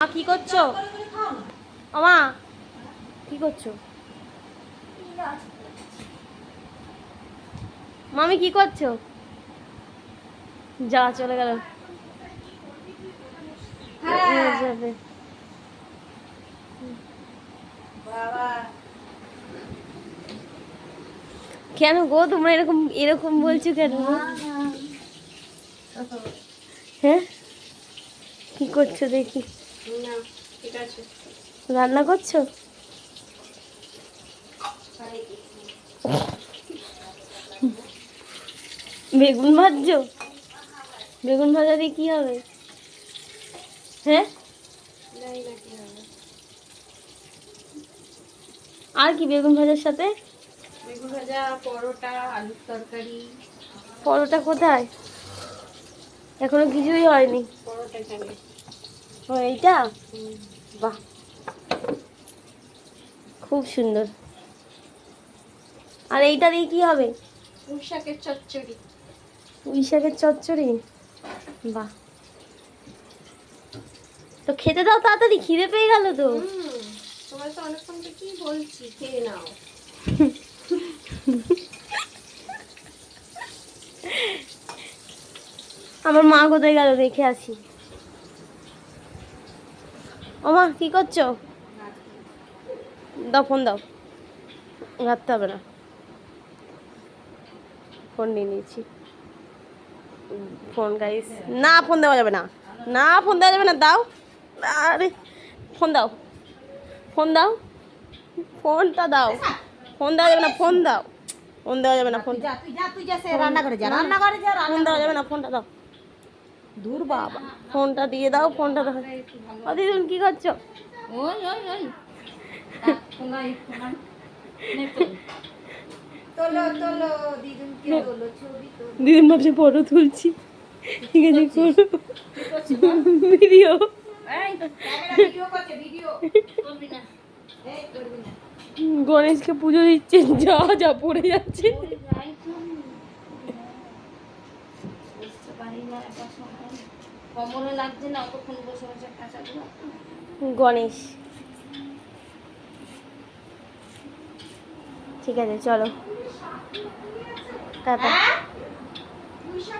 মা কি করছ? আমা কি করছ? মামি কি করছ? যা চলে গেল। যাবে। কেন গো তোমরা এরকম এরকম বলছো কেন হ্যাঁ? কি করছ দেখি। ঠিক আছে। রান্না করছ? বেগুন ভাজছো? বেগুন ভাজা দিয়ে কি হবে? হ্যাঁ? আর কি বেগুন ভাজার সাথে? বেগুন ভাজা পরোটা আলুর তরকারি। পরোটা কোথায়? এখনও কিছুই হয়নি। পরোটা ও এইটা? বাহ। খুব সুন্দর। আর এইটা দিয়ে কি হবে? পুঁই শাকের চচ্চড়ি। পুঁই শাকের চচ্চড়ি? বাহ। তো খেতে দাও তাড়াতাড়ি খিদে পেয়ে গেল তো। তোমার তো অনেকক্ষণ থেকে কি বলছি খেয়ে নাও। আমার মা কোথায় গেল দেখে আসি। ও মা কি করছ? দাও ফোন দাও। ঘাটতে হবে না। ফোন নিয়ে নিয়েছি। ফোন গাইস না ফোন দেওয়া যাবে না। না ফোন দেওয়া যাবে না দাও। আরে ফোন দাও। ফোন দাও। ফোনটা দাও। ফোন দেওয়া যাবে না ফোন দাও। ফোন দেওয়া যাবে না ফোন রান্না করে যা রান্না করে যা ফোন দেওয়া যাবে না ফোনটা দাও। দূর বাবা। ফোনটা দিয়ে দাও ফোনটা দাও দিদি তুমি কি করছ? ওই ওই ওই। তোলো তোলো দিদুনকে তোলো ছবি তো দিদির ভাবছে ফটো তুলছি। ঠিক আছে করো। ভিডিও। এই ক্যামেরা ভিডিও করছে না। এই করবি না। গণেশকে পুজো দিচ্ছে যা যা পড়ে যাচ্ছে। লাগছে না অতক্ষণ বসে বসে কাঁচাগুলো গণেশ। ঠিক আছে চলো। টাটা।